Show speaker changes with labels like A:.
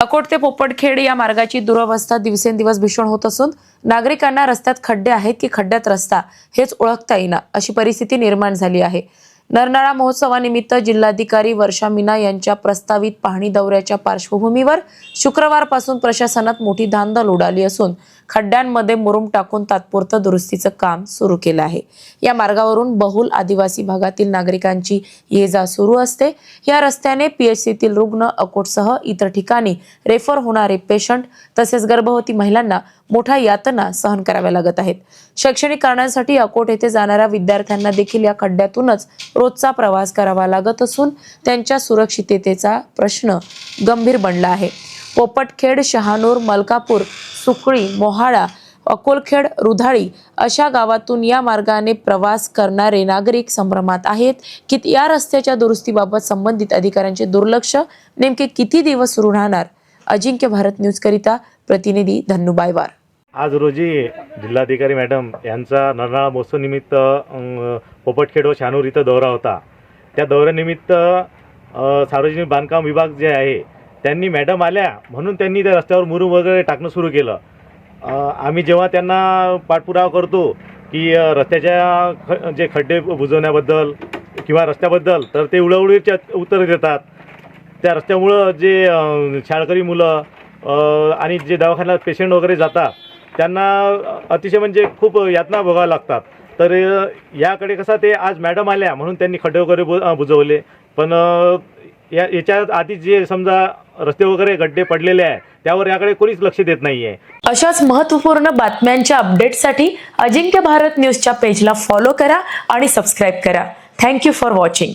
A: अकोट ते पोपटखेड या मार्गाची दुरवस्था दिवसेंदिवस भीषण होत असून नागरिकांना रस्त्यात खड्डे आहेत की खड्ड्यात रस्ता हेच ओळखता येईना अशी परिस्थिती निर्माण झाली आहे. नरनाळा महोत्सवानिमित्त जिल्हाधिकारी वर्षा मीना यांच्या प्रस्तावित पाहणी दौऱ्याच्या पार्श्वभूमीवर शुक्रवारपासून प्रशासनात मोठी धांदल उडाली असून खड्ड्यांमध्ये मुरुम टाकून तात्पुरतं दुरुस्तीचं काम सुरू केलं आहे. या मार्गावरून बहुल आदिवासी भागातील नागरिकांची ये जा सुरू असते. या रस्त्याने पीएचसीतील रुग्ण अकोटसह इतर ठिकाणी रेफर होणारे पेशंट तसेच गर्भवती महिलांना मोठ्या यातना सहन कराव्या लागत आहेत. शैक्षणिक कारणांसाठी अकोट येथे जाणाऱ्या विद्यार्थ्यांना देखील या खड्ड्यातूनच रोजचा प्रवास करावा लागत असून त्यांच्या सुरक्षिततेचा प्रश्न गंभीर बनला आहे. पोपटखेड शहानूर मलकापूर सुकळी मोहाळा अकोलखेड रुधाळी अशा गावातून या मार्गाने प्रवास करणारे नागरिक संभ्रमात आहेत. की या रस्त्याच्या दुरुस्तीबाबत संबंधित अधिकाऱ्यांचे दुर्लक्ष. नेमके किती दिवस सुरू राहणार? अजिंक्य भारत न्यूजकरिता प्रतिनिधी धन्नू बायवार.
B: आज रोजी जिल्हाधिकारी मॅडम यांचा नरनाळा महोत्सवनिमित्त पोपटखेड व शहानूर इथं दौरा होता. त्या दौऱ्यानिमित्त सार्वजनिक बांधकाम विभाग जे आहे त्यांनी मॅडम आल्या म्हणून त्यांनी त्या रस्त्यावर मुरुम वगैरे टाकणं सुरू केलं. आम्ही जेव्हा त्यांना पाठपुरावा करतो की रस्त्याच्या ख जे खड्डे बुजवण्याबद्दल किंवा रस्त्याबद्दल तर ते उडवडीचे उत्तर देतात. त्या रस्त्यामुळं जे शाळकरी मुलं आणि जे दवाखान्यात पेशंट वगैरे जातात त्यांना अतिशय म्हणजे खूप यातना भोगाव्या लागतात. तर याकडे कसं ते आज मॅडम आल्या म्हणून त्यांनी खड्डे वगैरे बु बुजवले. पण या याच्या आधी जे समजा रस्ते वगैरे गड्डे पडलेले आहे त्यावर याकडे कोणीच लक्ष देत नाहीये.
A: अशाच महत्त्वपूर्ण बातम्यांच्या अपडेटसाठी अजिंक्य भारत न्यूजच्या पेजला फॉलो करा आणि सबस्क्राईब करा. Thank you for watching